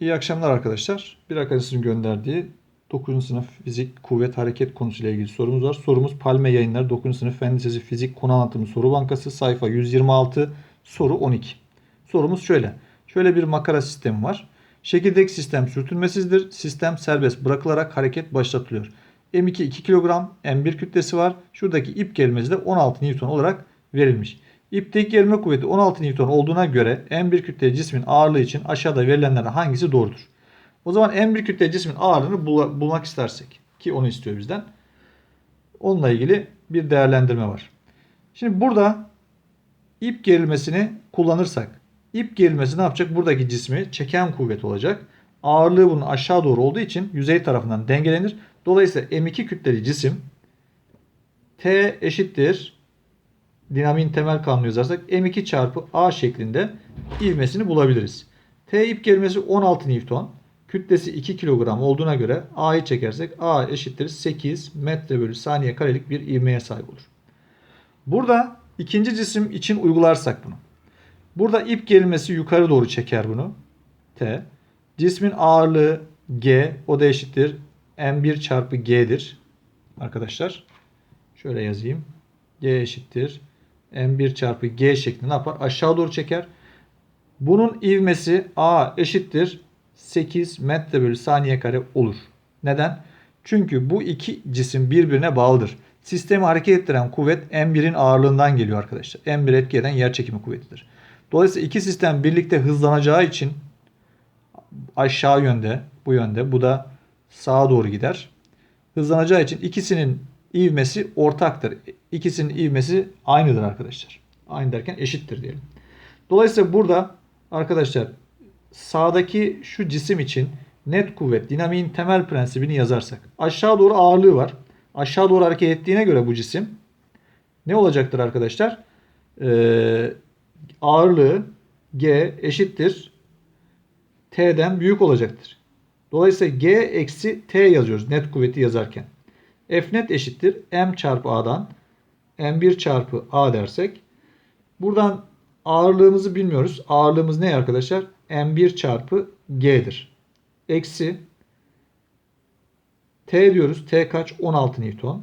İyi akşamlar arkadaşlar. Bir arkadaşın gönderdiği 9. sınıf fizik kuvvet hareket konusuyla ilgili sorumuz var. Sorumuz Palme Yayınları 9. sınıf fen lisesi fizik konu anlatımı soru bankası sayfa 126 soru 12. Sorumuz şöyle. Şöyle bir makara sistemi var. Şekildeki sistem sürtünmesizdir. Sistem serbest bırakılarak hareket başlatılıyor. M2 2 kilogram, M1 kütlesi var. Şuradaki ip gerilmesi de 16 Newton olarak verilmiş. İpteki gerilme kuvveti 16 Newton olduğuna göre M1 kütleli cismin ağırlığı için aşağıda verilenlerden hangisi doğrudur? O zaman M1 kütleli cismin ağırlığını bul- bulmak istersek ki onu istiyor bizden. Onunla ilgili bir değerlendirme var. Şimdi burada ip gerilmesini kullanırsak ip gerilmesi ne yapacak? Buradaki cismi çeken kuvvet olacak. Ağırlığı bunun aşağı doğru olduğu için yüzey tarafından dengelenir. Dolayısıyla M2 kütleli cisim T eşittir dinamiğin temel kanunu yazarsak M2 çarpı A şeklinde ivmesini bulabiliriz. T ip gerilmesi 16 Newton. Kütlesi 2 kilogram olduğuna göre A'yı çekersek A eşittir 8 metre bölü saniye karelik bir ivmeye sahip olur. Burada ikinci cisim için uygularsak bunu. Burada ip gerilmesi yukarı doğru çeker bunu. T. Cismin ağırlığı G. O da eşittir. M1 çarpı G'dir. Arkadaşlar. Şöyle yazayım. G eşittir. M1 çarpı G şeklinde ne yapar? Aşağı doğru çeker. Bunun ivmesi A eşittir. 8 metre bölü saniye kare olur. Neden? Çünkü bu iki cisim birbirine bağlıdır. Sistemi hareket ettiren kuvvet M1'in ağırlığından geliyor arkadaşlar. M1 etki eden yer çekimi kuvvetidir. Dolayısıyla iki sistem birlikte hızlanacağı için aşağı yönde, bu yönde, bu da sağa doğru gider. Hızlanacağı için ikisinin ivmesi ortaktır. İkisinin ivmesi aynıdır arkadaşlar. Aynı derken eşittir diyelim. Dolayısıyla burada arkadaşlar sağdaki şu cisim için net kuvvet dinamiğin temel prensibini yazarsak aşağı doğru ağırlığı var. Aşağı doğru hareket ettiğine göre bu cisim ne olacaktır arkadaşlar? Ee, ağırlığı G eşittir T'den büyük olacaktır. Dolayısıyla G eksi T yazıyoruz net kuvveti yazarken. F net eşittir M çarpı A'dan M1 çarpı A dersek. Buradan ağırlığımızı bilmiyoruz. Ağırlığımız ne arkadaşlar? M1 çarpı G'dir. Eksi T diyoruz. T kaç? 16 Newton.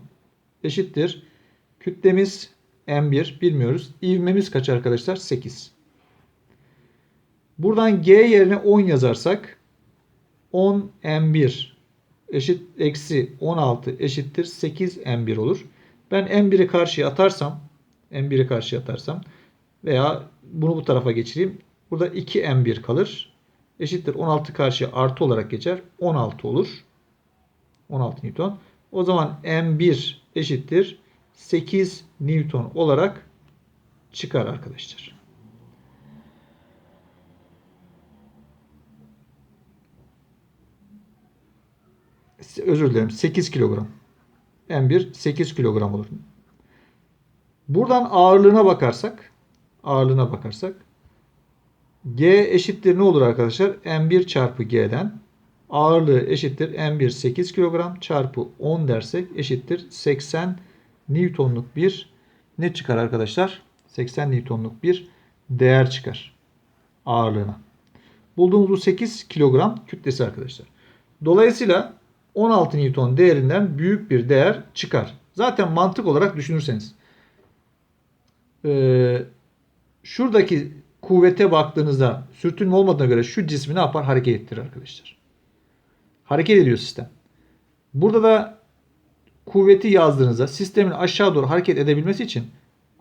Eşittir. Kütlemiz M1 bilmiyoruz. İvmemiz kaç arkadaşlar? 8. Buradan G yerine 10 yazarsak 10 M1 eşit eksi 16 eşittir 8 M1 olur. Ben M1'i karşıya atarsam M1'i karşıya atarsam veya bunu bu tarafa geçireyim. Burada 2 M1 kalır. Eşittir 16 karşıya artı olarak geçer. 16 olur. 16 Newton. O zaman M1 eşittir 8 Newton olarak çıkar arkadaşlar. Özür dilerim 8 kilogram. M1 8 kilogram olur. Buradan ağırlığına bakarsak ağırlığına bakarsak G eşittir ne olur arkadaşlar? M1 çarpı G'den ağırlığı eşittir M1 8 kilogram çarpı 10 dersek eşittir 80 Newton'luk bir ne çıkar arkadaşlar? 80 Newton'luk bir değer çıkar ağırlığına. Bulduğumuz bu 8 kilogram kütlesi arkadaşlar. Dolayısıyla 16 Newton değerinden büyük bir değer çıkar. Zaten mantık olarak düşünürseniz. Ee, şuradaki kuvvete baktığınızda sürtünme olmadığına göre şu cismi ne yapar? Hareket ettirir arkadaşlar. Hareket ediyor sistem. Burada da kuvveti yazdığınızda sistemin aşağı doğru hareket edebilmesi için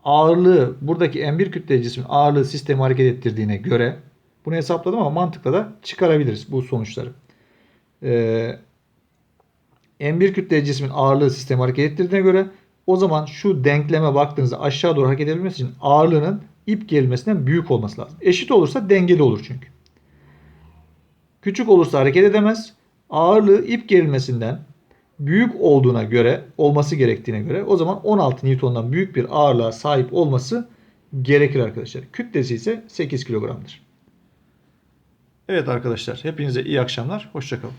ağırlığı buradaki M1 kütleli cismin ağırlığı sistemi hareket ettirdiğine göre bunu hesapladım ama mantıkla da çıkarabiliriz bu sonuçları. Ee, M1 kütleli cismin ağırlığı sistemi hareket ettirdiğine göre o zaman şu denkleme baktığınızda aşağı doğru hareket edebilmesi için ağırlığının ip gerilmesinden büyük olması lazım. Eşit olursa dengeli olur çünkü. Küçük olursa hareket edemez. Ağırlığı ip gerilmesinden büyük olduğuna göre, olması gerektiğine göre o zaman 16 Newton'dan büyük bir ağırlığa sahip olması gerekir arkadaşlar. Kütlesi ise 8 kilogramdır. Evet arkadaşlar hepinize iyi akşamlar. Hoşçakalın.